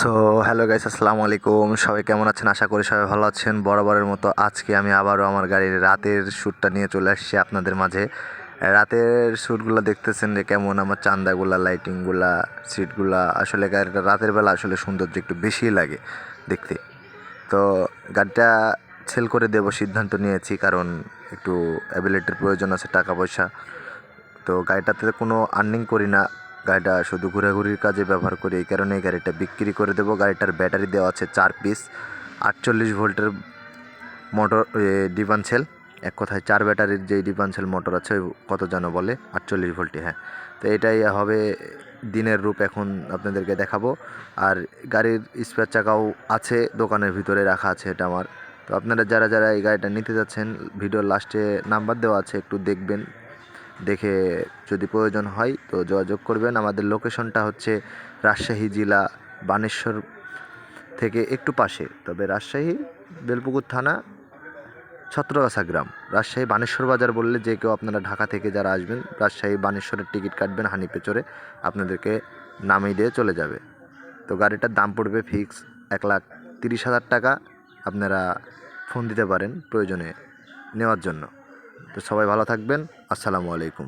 So hello guys আসসালামু আলাইকুম। সবাই কেমন আছেন? আশা করি সবাই ভালো আছেন। বরাবরের মতো আজকে আমি আবারও আমার গাড়ির রাতের শ্যুটটা নিয়ে চলে আসছি আপনাদের মাঝে। রাতের শ্যুটগুলো দেখতেছেন যে কেমন আমার চান্দাগুলা লাইটিংগুলা সিটগুলা আসলে গাড়িটা রাতের বেলা আসলে সৌন্দর্য একটু বেশিই লাগে দেখতে। তো গাড়িটা সেল করে দেবো, সিদ্ধান্ত নিয়েছি। কারণ একটু অ্যাবিলিটির প্রয়োজন আছে, টাকা পয়সা। তো গাড়িটাতে কোনো আর্নিং করি না। গাড়িটা শুধু ঘোরাঘুরির কাজে ব্যবহার করি, এই কারণে গাড়িটা বিক্রি করে দেবো। গাড়িটার ব্যাটারি দেওয়া আছে চার পিস, আটচল্লিশ ভোল্টের মোটর ডিভানসেল এক কথায় চার ব্যাটারির যে ডিভানসেল মোটর আছে কত যেন বলে, আটচল্লিশ ভোল্টে হ্যাঁ। তো এটাই হবে দিনের রূপ এখন আপনাদেরকে দেখাবো। আর গাড়ির স্পেয়ার চাকাও আছে, দোকানের ভিতরে রাখা আছে এটা আমার। তো আপনারা যারা যারা এই গাড়িটা নিতে যাচ্ছেন, ভিডিওর লাস্টে নাম্বার দেওয়া আছে, একটু দেখবেন। দেখে যদি প্রয়োজন হয় তো যোগাযোগ করবেন। আমাদের লোকেশনটা হচ্ছে রাজশাহী জেলা বানেশ্বর থেকে একটু পাশে। তবে রাজশাহী বেলপুকুর থানা ছত্রগাছা গ্রাম। রাজশাহী বানেশ্বর বাজার বললে যে কেউ আপনারা ঢাকা থেকে যারা আসবেন, রাজশাহী বানেশ্বরের টিকিট কাটবেন হানিপে চড়ে আপনাদেরকে নামিয়ে দিয়ে চলে যাবে। তো গাড়িটার দাম পড়বে ফিক্স এক লাখ তিরিশ হাজার টাকা। আপনারা ফোন দিতে পারেন প্রয়োজনে নেওয়ার জন্য। তো সবাই ভালো থাকবেন। আসসালামু আলাইকুম।